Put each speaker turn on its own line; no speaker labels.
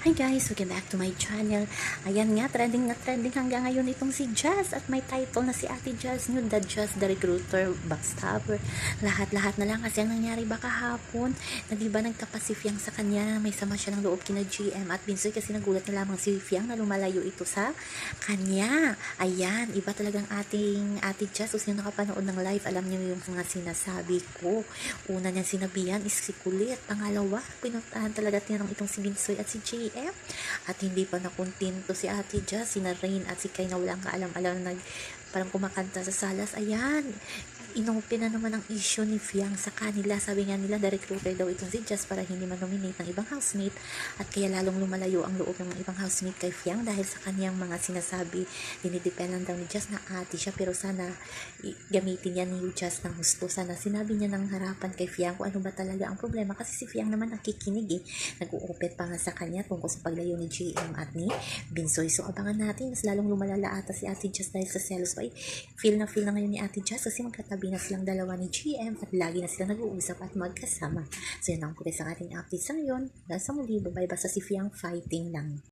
Hi guys, welcome back to my channel. Ayan nga, trending na trending hanggang ngayon itong si Jazz at may title na si Ate Jazz nyo, The Jazz, The Recruiter, Backstabber. Lahat-lahat na lang kasi ang nangyari ba kahapon na di ba sa kanya may sama siya ng loob kina GM at Binsoy kasi nagulat na lamang si Fiang na lumalayo ito sa kanya. Ayan, iba talagang ating Ate Jazz. Kung sino nakapanood ng live, alam niyo yung mga sinasabi ko. Una niyang sinabihan is si Kulit. Pangalawa, pinuntahan talaga tinanong itong si Binsoy at si GM. At hindi pa nakontento si Ate Jazz, si Rain at si Kay na walang kaalam-alam na nag parang kumakanta sa salas. Ayan, inopin na naman ang issue ni Fiang sa kanila. Sabi nga nila, the recruiter daw itong si Jazz para hindi man-nominate ng ibang housemate at kaya lalong lumalayo ang loob ng ibang housemate kay Fiang dahil sa kanyang mga sinasabi, dinidependan daw ni Jazz na ate siya pero sana gamitin niya ni Jazz ng gusto. Sana sinabi niya ng harapan kay Fiang kung ano ba talaga ang problema kasi si Fiang naman nakikinig eh. Nag-uupit pa nga sa kanya tungkol sa paglayo ni GM at ni Binsoy. So abangan natin, mas lalong lumalala ata si Ate Jazz dahil sa selos Eh, Feel na feel na ngayon ni Ate Jazz kasi magkatabi na silang dalawa ni GM at lagi na silang nag-uusap at magkasama. So yun ang pulis ang ating update sa ngayon. Hanggang sa muli, bye basta si Fiang fighting lang.